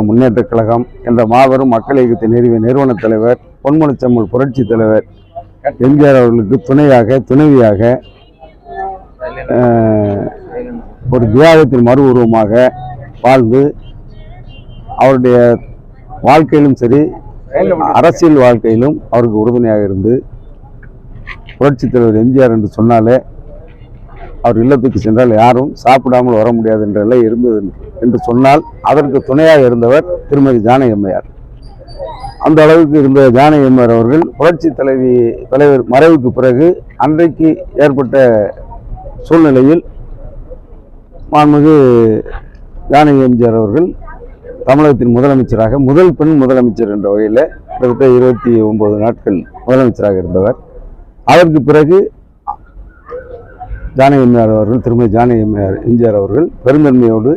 முன்னேற்ற கழகம் என்ற மாபெரும் மக்கள் இயக்கத்தை நிறுவிய நிறுவன தலைவர் பொன்முனச்சம்மல் புரட்சி தலைவர் எம்ஜிஆர் அவர்களுக்கு துணையாக துணைவியாக ஒரு தியாகத்தின் மறு உருவமாக வாழ்ந்து அவருடைய வாழ்க்கையிலும் சரி அரசியல் வாழ்க்கையிலும் அவருக்கு உறுதுணையாக இருந்து புரட்சித் தலைவர் எம்ஜிஆர் என்று சொன்னாலே அவர் இல்லத்துக்கு சென்றால் யாரும் சாப்பிடாமல் வர முடியாது என்ற நிலை இருந்தது என்று சொன்னால் அதற்கு துணையாக இருந்தவர் திருமதி ஜானகி அம்மையார். அந்த அளவுக்கு இருந்த ஜானகியம்மையார் அவர்கள் புரட்சி தலைவி தலைவர் மறைவுக்கு பிறகு அன்றைக்கு ஏற்பட்ட சூழ்நிலையில் மாண்புமிகு ஜானகி எம்ஜிஆர் அவர்கள் தமிழகத்தின் முதலமைச்சராக முதல் பெண் முதலமைச்சர் என்ற வகையில் கிட்டத்தட்ட இருபத்தி ஒம்பது நாட்கள் முதலமைச்சராக இருந்தவர். அதற்கு பிறகு ஜானகி அம்மையார் அவர்கள் திருமதி ஜானகி அம்மையார் எம்ஜிஆர் அவர்கள் பெருந்தன்மையோடு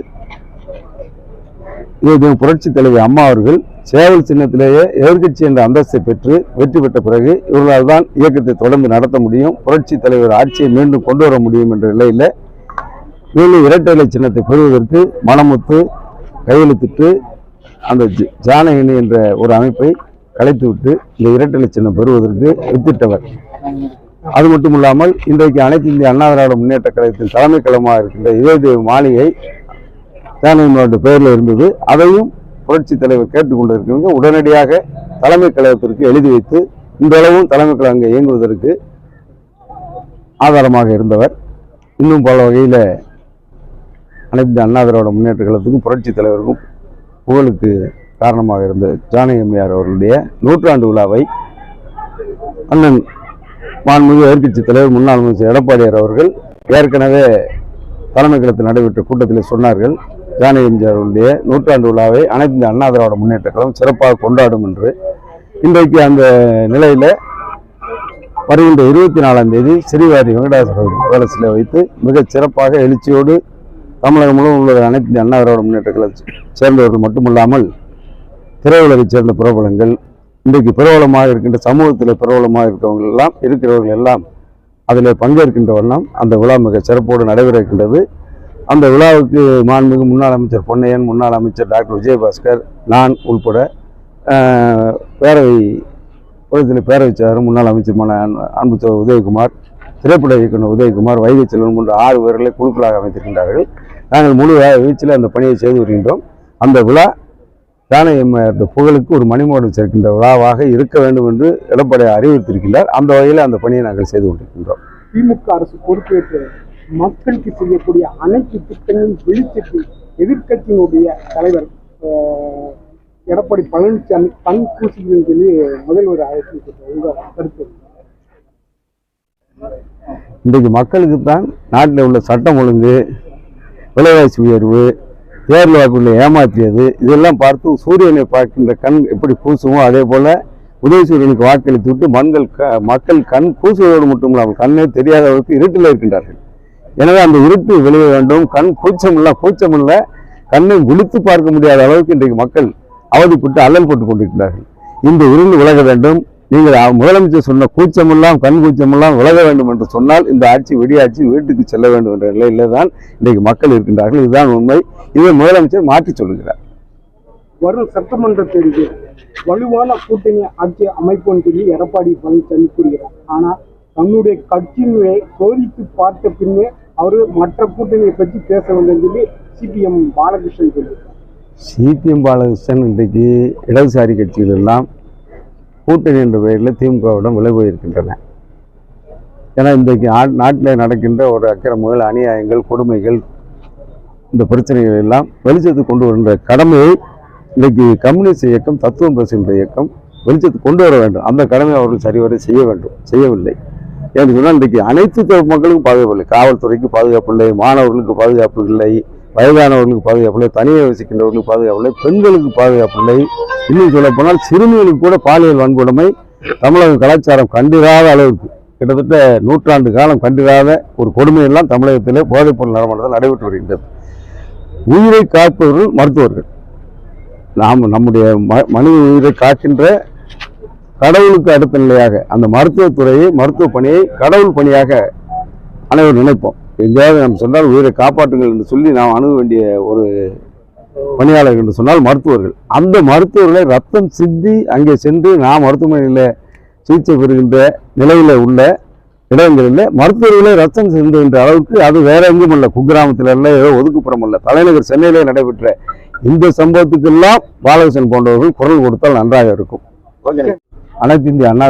இது புரட்சி தலைவி அம்மா அவர்கள் சேவல் சின்னத்திலேயே எதிர்க்கட்சி என்ற அந்தஸ்தை பெற்று வெற்றி பெற்ற பிறகு இவர்களால் தான் இயக்கத்தை தொடர்ந்து நடத்த முடியும் புரட்சி தலைவர் ஆட்சியை மீண்டும் கொண்டு வர முடியும் என்ற நிலையில் மீண்டும் இரட்டை இலை சின்னத்தை பெறுவதற்கு மனமுத்து கையெழுத்திட்டு அந்த ஜானகினி என்ற ஒரு அமைப்பை கலைத்துவிட்டு இந்த இரட்டை இலை சின்னம் பெறுவதற்கு வித்திட்டவர். அது மட்டும் இல்லாமல் இன்றைக்கு அனைத்து இந்திய அண்ணா திராவிட முன்னேற்ற கழகத்தின் தலைமை கழகமாக இருக்கின்ற இதயதேவ மாளிகை ஜானகிமாவோட பெயரில் இருந்தது. அதையும் புரட்சி தலைவர் கேட்டுக்கொண்டிருக்கிறவங்க உடனடியாக தலைமை கழகத்திற்கு எழுதி வைத்து இன்றளவும் தலைமை கழகம் இயங்குவதற்கு ஆதாரமாக இருந்தவர். இன்னும் பல வகையில் அனைத்து அண்ணா திராவிட முன்னேற்ற கழகத்துக்கும் புரட்சி தலைவருக்கும் புகழுக்கு காரணமாக இருந்த ஜானகி அம்மையார் அவர்களுடைய நூற்றாண்டு விழாவை அண்ணன் மாண்புமிகு எதிர்கட்சி தலைவர் முன்னாள் அமைச்சர் எடப்பாடியார் அவர்கள் ஏற்கனவே தலைமை கழகத்தில் நடைபெற்ற கூட்டத்தில் சொன்னார்கள் ஜானகி நூற்றாண்டு விழாவை அனைத்து இந்த அண்ணா திராவிட முன்னேற்ற கழகம் சிறப்பாக கொண்டாடும் என்று இன்றைக்கு அந்த நிலையில் வருகின்ற இருபத்தி நாலாம் தேதி ஸ்ரீவாரி வெங்கடாசல பேலஸில் வைத்து மிகச் சிறப்பாக எழுச்சியோடு தமிழகம் முழுவதும் உள்ள அனைத்து இந்திய அண்ணா திராவிட முன்னேற்ற கழகத்தை சேர்ந்தவர்கள் மட்டுமல்லாமல் திரையுலகைச் சேர்ந்த பிரபலங்கள் இன்றைக்கு பிரபலமாக இருக்கின்ற சமூகத்தில் பிரபலமாக இருக்கிறவங்க எல்லாம் இருக்கிறவர்கள் எல்லாம் அதில் பங்கேற்கின்ற வண்ணம் அந்த விழா மிக சிறப்போடு நடைபெற இருக்கின்றது அந்த விழாவுக்கு மாண்புமிகு முன்னாள் அமைச்சர் பொன்னையன் முன்னாள் அமைச்சர் டாக்டர் விஜயபாஸ்கர் நான் உள்பட பேரவை உலகத்தில் பேரவைச் செயலர் முன்னாள் அமைச்சருமான அன்பு- அன்பு உதயகுமார் திரைப்பட இயக்குனர் உதயகுமார் வைகை செல்வன் போன்ற ஆறு பேர்களை குழுக்களாக அமைத்திருக்கின்றார்கள். நாங்கள் முழு வீச்சில் அந்த பணியை செய்து வருகின்றோம். அந்த விழா அம்மையார் புகழுக்கு ஒரு மணிமோடம் சேர்க்கின்ற விழாவாக இருக்க வேண்டும் என்று எடப்பாடி அறிவுறுத்தியிருக்கின்றார். அந்த வகையில் அந்த பணியை நாங்கள் செய்து கொண்டிருக்கின்றோம். திமுக அரசு பொறுப்பேற்று மக்களுக்கு செய்யக்கூடிய அனைத்து திட்டங்களும் வெளிச்சத்து எதிர்க்கட்சியினுடைய தலைவர் எடப்பாடி பழனிசாமி கண் பூசுகிறேன்னு சொல்லி முதல்வர் கருத்து? இன்றைக்கு மக்களுக்கு தான் நாட்டில் உள்ள சட்டம் ஒழுங்கு விலைவாசி உயர்வு தேர்தல் வாக்குள்ள ஏமாற்றியது இதெல்லாம் பார்த்து சூரியனை பார்க்கின்ற கண் எப்படி கூசுமோ அதே போல உதயசூரியனுக்கு வாக்களித்து விட்டு மண்கள் க மக்கள் கண் கூசுவதோடு மட்டும் இல்லாமல் கண்ணே தெரியாத அளவுக்கு இருட்டில் இருக்கின்றார்கள். எனவே அந்த இருட்டு விளைய வேண்டும். கண் கூச்சம் இல்லை கூச்சம் இல்லை கண்ணை விழித்து பார்க்க முடியாத அளவுக்கு இன்றைக்கு மக்கள் அவதிப்பட்டு அல்லல் போட்டுக் கொண்டிருக்கிறார்கள் இந்த இருள் விலக வேண்டும். நீங்கள் முதலமைச்சர் சொன்ன கூச்சமெல்லாம் கண் கூச்சமெல்லாம் விலக வேண்டும் என்று சொன்னால் இந்த ஆட்சி வெடியாட்சி வீட்டுக்கு செல்ல வேண்டும் என்ற நிலையில தான் இன்றைக்கு மக்கள் இருக்கின்றார்கள். இதுதான் உண்மை. இதை முதலமைச்சர் மாற்றி சொல்லுகிறார் வரும் சட்டமன்ற தேர்தலில் வலுவான கூட்டணி ஆட்சி அமைப்போம் சொல்லி எடப்பாடி பழனிசாமி கூறுகிறார். ஆனால் தன்னுடைய கட்சியினுடைய சோதித்து பார்த்த பின்னே அவர் மற்ற கூட்டணியை பற்றி பேச வேண்டும் சொல்லி சிபிஎம் பாலகிருஷ்ணன் சொல்லுகிறார் சிபிஎம் பாலகிருஷ்ணன் இன்றைக்கு இடதுசாரி கட்சிகள் எல்லாம் கூட்டணி என்ற பெயரில் திமுகவிடம் விலை போயிருக்கின்றன. ஏன்னா இன்றைக்கு நாட்டில் நடக்கின்ற ஒரு அக்கிரமங்கள் அநியாயங்கள் கொடுமைகள் இந்த பிரச்சனைகள் எல்லாம் வெளிச்சத்துக்கு கொண்டு வருகின்ற கடமையை இன்றைக்கு கம்யூனிஸ்ட் இயக்கம் தத்துவம் பேசுகின்ற இயக்கம் வெளிச்சத்துக்கு கொண்டு வர வேண்டும். அந்த கடமையை அவர்கள் சரிவர செய்ய வேண்டும் செய்யவில்லை. ஏன்னு சொன்னால் இன்றைக்கு அனைத்து தரப்பு மக்களுக்கும் பாதுகாப்பு இல்லை. காவல்துறைக்கு பாதுகாப்பு இல்லை மாணவர்களுக்கு பாதுகாப்பு இல்லை வயதானவர்களுக்கு பாதுகாப்பு இல்லை தனியாக வசிக்கின்றவர்களுக்கு பாதுகாப்பு இல்லை பெண்களுக்கு பாதுகாப்பு இல்லை. இன்னும் சொல்ல போனால் சிறுமிகளுக்கு கூட பாலியல் வன்கொடுமை தமிழக கலாச்சாரம் கண்டிராத அளவுக்கு. கிட்டத்தட்ட நூற்றாண்டு காலம் கண்டிராத ஒரு கொடுமையெல்லாம் தமிழகத்திலே போதைப்பொருள் நலமானது நடைபெற்று வருகின்றது. உயிரை காப்பவர்கள் மருத்துவர்கள். நாம் நம்முடைய ம- மனித உயிரை காக்கின்ற கடவுளுக்கு அடுத்த நிலையாக அந்த மருத்துவத்துறையை மருத்துவ பணியை கடவுள் பணியாக அனைவரும் நினைப்போம். எங்கேயாவது நம்ம சொன்னால் உயிரை காப்பாற்றுங்கள் என்று சொல்லி நாம் அணுக வேண்டிய ஒரு பணியாளர்கள் என்று சொன்னால் மருத்துவர்கள். அந்த மருத்துவர்களை ரத்தம் சிந்தி அங்கே சென்று நான் மருத்துவமனையில் சிகிச்சை பெறுகின்ற நிலையில் உள்ள இடங்களில் மருத்துவர்களே ரத்தம் சிந்துகின்ற அளவுக்கு அது வேற எங்கும் அல்ல. குக்கிராமத்தில் அல்ல ஏதோ ஒதுக்குப்புறம் அல்ல. தலைநகர் சென்னையிலே நடைபெற்ற இந்த சம்பவத்துக்கெல்லாம் பாலகிருஷ்ணன் போன்றவர்கள் குரல் கொடுத்தால் நன்றாக இருக்கும். அனைத்து இந்திய அண்ணா